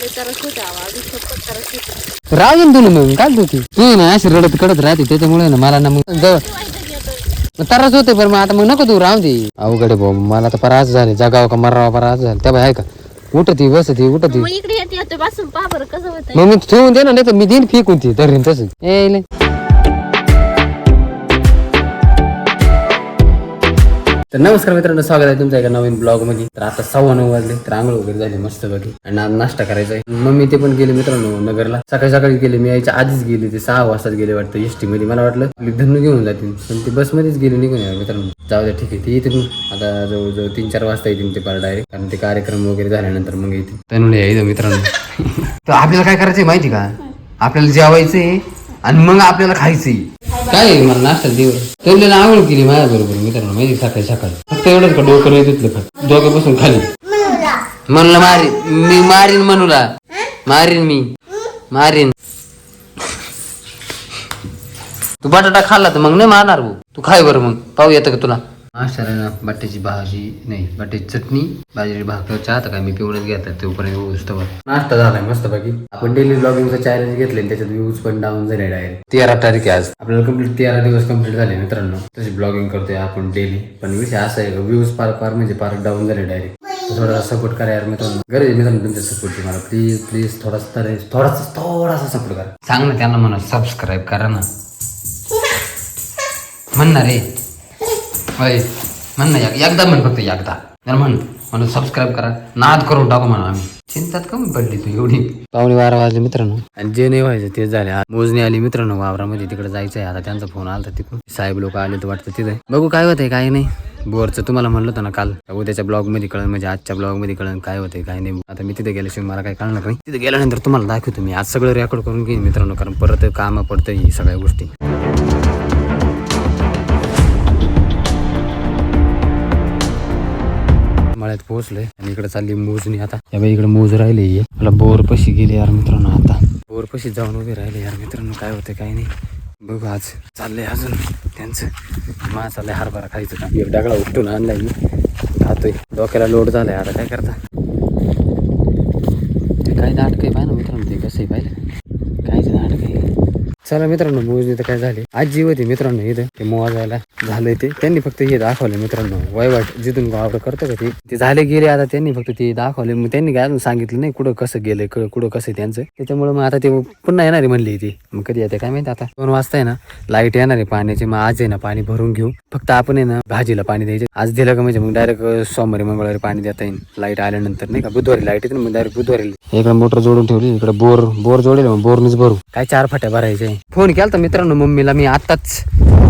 लय तरस होते आवाज शपथ तरस होते राग येईन तुला मग काय होती तू ना अशी रडत कडत राहते त्याच्यामुळे ना मला ना मग त्रास होते पण मग आता मग नको तू राहू दे. अवघड भाऊ मला तर पराज झाले जगाव का मरावा पराज झाले. त्या आहे का? उठती बसती उठती. मग इकडे येते येते बसून पहा बरं कसं होतं मग मी ठेवून दे ना नाही तर मी देईन फेकून ती तरी तसं. तर नमस्कार मित्रांनो स्वागत आहे तुमच्या एका नवीन ब्लॉगमध्ये तर आता सव्वा नऊ वाजले तर आंघोळ वगैरे झाली मस्त बघी आणि आज नाश्ता करायचा आहे. मम्मी ते पण गेले मित्रांनो नगरला. सकाळी सकाळी गेले मी यायच्या आधीच गेले ते सहा वाजताच गेले वाटतं एस टी मध्ये. मला वाटलं आपली धनु घेऊन जातील. पण ते बसमध्येच गेले निघून या मित्रांनो. जाऊ द्या ठीक आहे. ते येतील. आता जवळजवळ तीन चार वाजता येतील ते पार डायरेक्ट कारण ते कार्यक्रम वगैरे झाल्यानंतर मग येतील. त्यामुळे यायचं मित्रांनो. तर आपल्याला काय करायचंय माहिती का? आपल्याला जेवायचंय आणि मग आपल्याला खायचंय. काय आहे मला नाश्ता देवर त्यांना आवड केली माझ्या बरोबर मित्रांनो माहिती सकाळी सकाळी. फक्त एवढंच का डोकं नाही धुतलं का डोकं बसून खाली. म्हणलं मारीन. मी मारीन मनूला. मारीन मी. मारीन. तू बटाटा खाल्ला तर मग नाही मारणार भाऊ. तू खाय बरं मग. पाहू येतं का तुला. ना बटाट्याची भाजी नाही बटाट्याची चटणी बाजरी भाकर चहा तर काय मी पिवळच घेतात तोपर्यंत व्यवस्थित नाश्ता झालाय मस्त बाकी आपण डेली ब्लॉगिंगचा चॅलेंज घेतले त्याच्यात व्ह्यूज पण डाऊन झाले डायरेक्ट तेरा तारीख आज. आपल्याला कंप्लीट तेरा दिवस कंप्लीट झाले मित्रांनो. तशी ब्लॉगिंग करतोय आपण डेली पण विषय असा आहे व्ह्यूज फार फार म्हणजे फार डाऊन झाले डायरेक्ट थोडासा सपोर्ट करा यार मित्रांनो. गरज मित्रांनो तुमच्या सपोर्टची मला. प्लीज प्लीज थोडासा तर थोडासा थोडासा सपोर्ट करा. सांग ना त्यांना म्हणा सबस्क्राईब करा ना. म्हण ना रे होय म्हण ना एक- एकदा म्हण फक्त एकदा. म्हण म्हणून सबस्क्राईब करा. नाद करून टाकू म्हणा आम्ही. चिंतात कमी पडली तू एवढी? पावणे बारा वाजले मित्रांनो. आणि जे नाही व्हायचं ते झाले. आज मोजणी आली मित्रांनो वावरामध्ये. तिकडे जायचं आहे आता त्यांचा फोन आला तिकडून. साहेब लोक आले तर वाटतं तिथे. बघू काय होतंय काय नाही. बोरचं तुम्हाला म्हणलं होतं ना काल. उद्याच्या ब्लॉगमध्ये कळण म्हणजे आजच्या ब्लॉगमध्ये कळण काय होतंय काय नाही. आता मी तिथे गेल्याशिवाय मला काय कळणार नाही. तिथे गेल्यानंतर तुम्हाला दाखवतो मी. आज सगळं रेकॉर्ड करून घेईन मित्रांनो. कारण परत कामं पडतं ही सगळ्या गोष्टी. मळ्यात पोहोचलोय आणि इकडे चालली मोजणी आता. या बाई इकडे मोज राहिले मला बोर पशी गेली यार मित्रांनो आता. बोर पशी जाऊन उभे राहिले यार मित्रांनो. काय होते काय नाही. बघू आज चाललंय अजून त्यांचं. मा चाललंय हरभरा खायचं काम. एक डागळा उठून आणलाय मी. खातोय. डोक्याला लोड झालाय आता. काय करता? ते काय नाटक आहे पाहिजे मित्रांनो. ते कसं आहे पाहिलं? काय नाटक आहे? चला मित्रांनो मोजणी तर काय झाली? आजी होती मित्रांनो इथं. ते मोजायला झालंय ते. त्यांनी फक्त हे दाखवलं मित्रांनो. वयवाट जिथून गावडं करतो का ते? ते झाले गेले आता त्यांनी फक्त ते दाखवले मग त्यांनी काय अजून सांगितलं नाही कुठं कसं गेलंय क- कुठं कसं त्यांचं. त्याच्यामुळे मग आता ते पुन्हा येणार आहे म्हणली ती मग कधी येते काय माहिती आता? दोन वाजता आहे ना लाइट येणार आहे पाण्याची. मग आज आहे ना पाणी भरून घेऊ. फक्त आपण आहे ना भाजीला पाणी द्यायचे. आज दिलं का म्हणजे मग डायरेक्ट सोमवारी मंगळवारी पाणी देता येईल. लाइट आल्यानंतर नाही का? बुधवारी लाइट येते ना मग डायरेक्ट बुधवारी. इकडे मोटर जोडून ठेवली इकडे बोर बोर जोडेल मग बोरनीच भरू. काय चार फाट्या भरायचे? फोन केला तर मित्रांनो मम्मीला मी आताच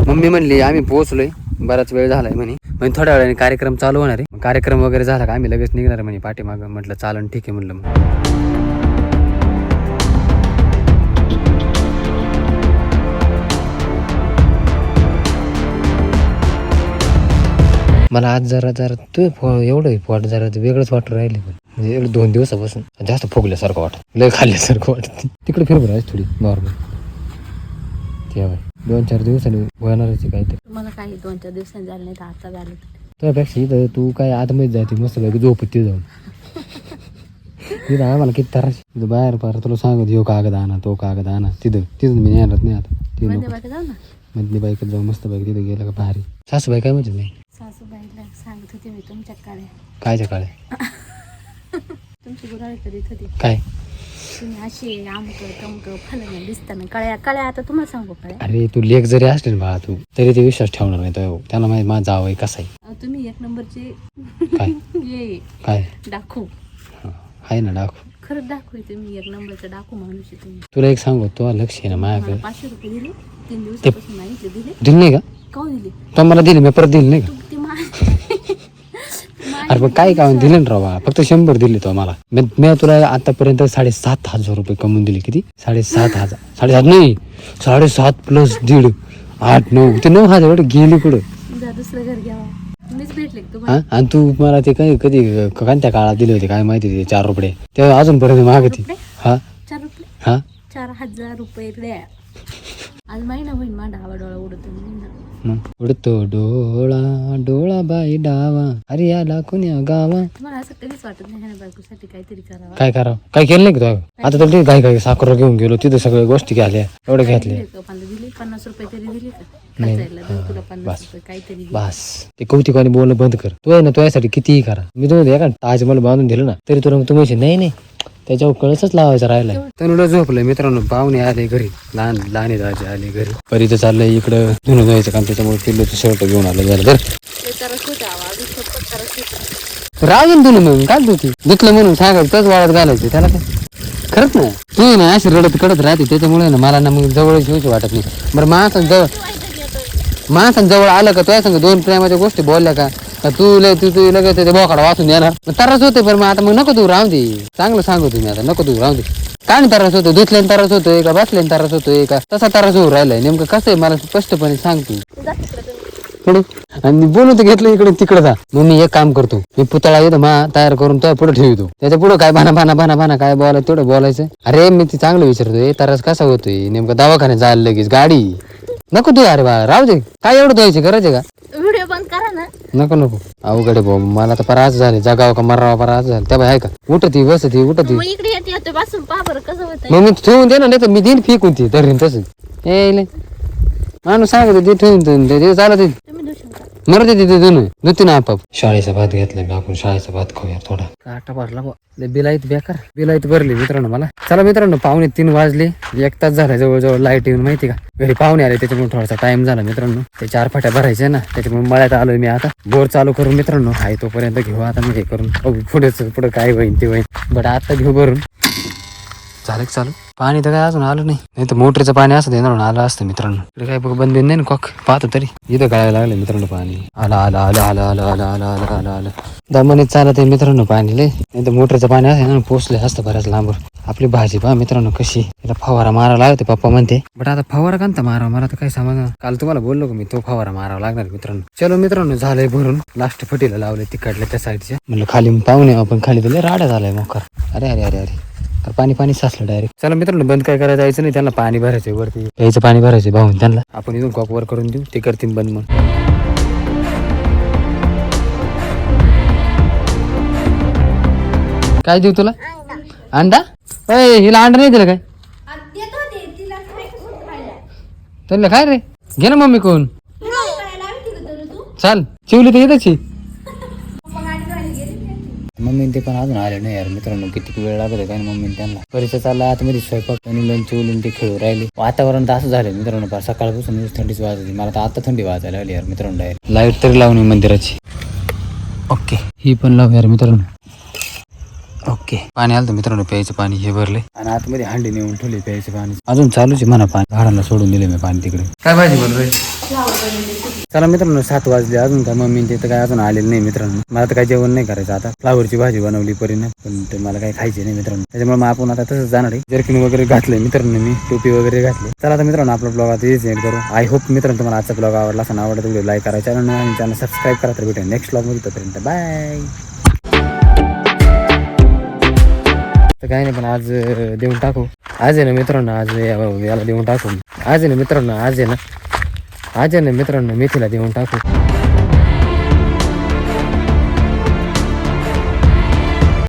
मम्मी म्हणली आम्ही पोहोचलोय. बराच वेळ झालाय म्हणे. म्हणजे थोड्या वेळाने कार्यक्रम चालू होणार आहे. कार्यक्रम वगैरे झाला का आम्ही लगेच निघणार आहे म्हणे पाठीमाग. म्हटलं चालन ठीक आहे म्हणलं मग. मला आज जरा जरा तू एवढं पोट जरा वेगळंच वाटत राहिले पण. म्हणजे एवढं दोन दिवसापासून जास्त फुगल्यासारखं वाटत. लय खाल्ल्यासारखं वाटत. तिकडे फिर थोडी नॉर्मल. ते बाय दोन चार दिवसांनी होणारच आहे काहीतरी. तुम्हाला काही दोन चार दिवसांनी झालं नाही तर आता झालं त्यापेक्षा इथं तू काय आतमध्ये जाते मस्त पैकी झोपत जाऊन. तिथं आम्हाला किती तिथं बाहेर पार तुला सांगत यो कागद आणा तो कागद आणा तिथं तिथं मी येणार नाही आता. ती मध्ये नको. बाकी जाऊ ना? मधली बाईकडे जाऊन मस्त पैकी तिथं गेलं का भारी. सासूबाई काय म्हणजे नाही? सासूबाईला सांगत होते मी तुमच्याकडे कायच्या काळे तुमची गुराळी करीत होती काय? तुम्ही अशी आमक तमक फलन दिसताना कळ्या कळ्या आता तुम्हाला सांगू कळ्या अरे तू लेख जरी असले ना बाळा तू तरी ते विश्वास ठेवणार नाही तो. त्याला माहिती माझा जावं कसा आहे? अहो, तुम्ही एक नंबरचे काय? ये काय? डाकू हं, आहे ना डाकू खरंच दाखवू तुम्ही एक नंबरचा डाकू माणूस आहे तुम्ही तुला एक सांगू तो लक्ष आहे ना माझ्याकडे? मला पाचशे रुपये दिले तीन दिवसापासून माहिती दिले. दिली नाही का? का दिले? तो मला दिली मी परत दिली नाही का? तू ते अरे पण काय काय दिले ना राव? फक्त शंभर दिले तो मला मी तुला आतापर्यंत साडेसात हजार रुपये कमवून दिले. किती? साडेसात हजार. साडेसात नाही साडेसात प्लस दीड आठ नऊ. ते नऊ हजार गेली कुठं? हा? आणि तू मला ते काय कधी कोणत्या काळात दिले होते? काय माहिती ते चार रुपये. ते अजूनपर्यंत मागती? हा? हा? चार हजार रुपये द्या मा डावा डोळा उडतो मग उडतो डोळा डोळा बाई डावा अरे याला कुण्या गावा असं कधीच वाटत नाही ह्या बायकोसाठी काहीतरी करावं काय करावं काय केलं नाही का तू आता तर काय काय साखर घेऊन गेलो तिथे सगळ्या गोष्टी घ्याल्या एवढे घेतले दिले का? मला दिले पन्नास रुपये तरी दिले का खर्चायला तुला पन्नास रुपये काहीतरी बस ते कौतिकाने बोलणं बंद कर तू आहे ना तुझ्यासाठी कितीही करा मी तुम्ही एका ताज मला बांधून दिलं ना तरी तुला तुम्ही नाही नाही त्याच्यावर कळसच लावायचं राहिलाय. तनुला झोपलंय मित्रांनो. पाहुणे आले घरी. लहान लहान दाजे आले घरी. परीचं चाललंय इकडं धुणं धुवायचं काम. त्याच्यामुळे पिल्लूचं शर्ट घेऊन आलं. झालं तर. रागून धुणं मग काय धुती. धुतलं म्हणून सांगायचं तच वाळत घालायचं. त्याला काय? खरंच ना तू ना अशी रडत कडत राहते. त्याच्यामुळे ना मला ना मग जवळ येऊच वाटत नाही. बरं माणसां जवळ माणसां जवळ आलं का तुझ्या संग दोन प्रेमाच्या गोष्टी बोलल्या का? का तू लय तू तू लगेच ते बोकाडा वाचून देणार मग तरच होते पण मग आता मग नको तू राहू दे. चांगलं सांगू तुम्ही आता नको तू राहू दे. काय नाही त्रास होतो धुतल्याने त्रास होतोय का बसल्याने त्रास होतोय का? तसा त्रास होऊ राहिलाय. नेमकं कसं आहे? मला स्पष्टपणे सांग तू. पुढे. आणि बोलून तर घेतलं इकडे तिकडे जा. मग मी एक काम करतो. मी पुतळा येतो मा तयार करून तो पुढे ठेवतो. त्याच्या पुढे काय बाना बाना बाना बाना काय बोलायचं तेवढं बोलायचं. अरे मी ती चांगलं विचारतोय तरच कसा होतोय? नेमकं दवाखान्यात जायला लगेच गाडी. नको तू अरे बा राहू दे. काय एवढं धुवायची गरज आहे का? व्हिडिओ बंद करा ना. नको नको. अवघड आहे भाऊ. मला तर पराच झाले. जगाव का मरावा पराच झाले. त्या बाई आहे का? उठती बसती उठती. मग इकडे येते येते बसून पहा बरं कसं होतं मग मी ठेवून दे ना नाही तर मी देईन फेकून ती तरी तसं. ए. माणूस सांगतो ते ठेवून ठेवून दे चालत आहे. मरते तिथे दोन. धुते ना आपाप. शाळेचा भात घेतलाय मी आपण शाळेचा भात खाऊया थोडा. काटा भरला बा बिलाईत बेकार. बिलाईत भरली मित्रांनो मला. चला मित्रांनो पाहुणे तीन वाजले. एक तास झाला जवळजवळ लाइट येऊन माहिती का? घरी पाहुणे आले त्याच्यामुळे थोडासा टाइम झाला मित्रांनो. ते चार फाट्या भरायच्या ना त्याच्यामुळे मळ्यात आलोय मी आता. बोर चालू करून मित्रांनो हाय तोपर्यंत घेऊ आता मी हे करून. पुढेच पुढे काय होईल ते होईल बट आता घेऊ भरून. झालं चालू? पाणी तर काय अजून आलं नाही. नाही तर मोटरीचं पाणी असं देणार आलं असतं मित्रांनो. इकडे काय बघ बंद नाही ना कॉक. पाहतो तरी. इथं काय लागलं मित्रांनो पाणी. आलं आलं आलं आलं आलं आलं आलं आलं आलं आलं. दमनीत चालत आहे मित्रांनो पाणी लय. नाही तर मोटरीचं पाणी असं ना पोचले असतं बऱ्याच लांबवर. आपली भाजी पहा मित्रांनो कशी. त्याला फवारा मारावा लागते पप्पा म्हणते. बट आता फवारा कांता मारावा मला तर काय समजा काल तुम्हाला बोललो मी तो फवारा मारावा लागणार मित्रांनो. चलो मित्रांनो झालंय भरून. लास्ट फटीला लावले तिकडल्या त्या साईडच्या म्हणलं खाली पाहुणे आपण खाली दिले राड्या झालाय मोकर. अरे अरे अरे अरे. पाणी पाणी साचलं डायरेक्ट चला मित्रांनो बंद काय करायचं जायचं नाही त्यांना पाणी भरायचं वरती. यायचं पाणी भरायचं भाऊन त्यांना. आपण इथून कॉक वर करून देऊ ते करतील बंद मग काय देऊ तुला? अंडा? अय हिला अंडा नाही दिलं काय? त्यांना काय रे? घे ना मम्मी कोण? चाल चिवली तर येतच मम्मी ते पण अजून आले नाही यार. मित्रांनो किती वेळ लागत आहे काय मम्मी त्यांना. परिचय चालला आतमध्ये स्वयंपाक आणि लंच उलून ते खेळू राहिले. वातावरण तर असं झालं मित्रांनो फार सकाळपासून थंडीच वाजत मला तर आता थंडी वाजायला लागली यार मित्रांनो डायरेक्ट लाइट तरी लावून मंदिराची. ओके ही पण लाव यार मित्रांनो. ओके. पाणी आलं मित्रांनो प्यायचं पाणी हे भरले. आणि आतमध्ये हांडी नेऊन ठेवली प्यायचं पाणी. अजून चालूच आहे म्हणा पाणी. झाडाला सोडून दिले मी पाणी तिकडे. काय भाजी बनलोय चला मित्रांनो सात वाजले अजून काय मम्मी ते तर काय अजून आलेलं नाही मित्रांनो. मला तर काय जेवण नाही करायचं आता. फ्लावरची भाजी बनवली परीनं पण ते मला काही खायची नाही मित्रांनो. त्याच्यामुळे मग आपण आता तसंच जाणार आहे. जर्किन वगैरे घातले मित्रांनो मी टोपी वगैरे घातली. चला आता मित्रांनो आपला ब्लॉग आता हेच एंड करू. आय होप मित्रांनो तुम्हाला आजचा ब्लॉग आवडला असं आवडला व्हिडिओ लाईक करा चॅनल आणि चॅनल सबस्क्राईब करा तर भेटेल नेक्स्ट ब्लॉगमध्ये तोपर्यंत. बाय तर काही नाही पण आज देऊन टाकू. आज आहे ना मित्रांनो आज याला देऊन टाकू. आज आहे ना मित्रांनो आज आहे ना आज आहे ना मित्रांनो मेथीला देऊन टाकू.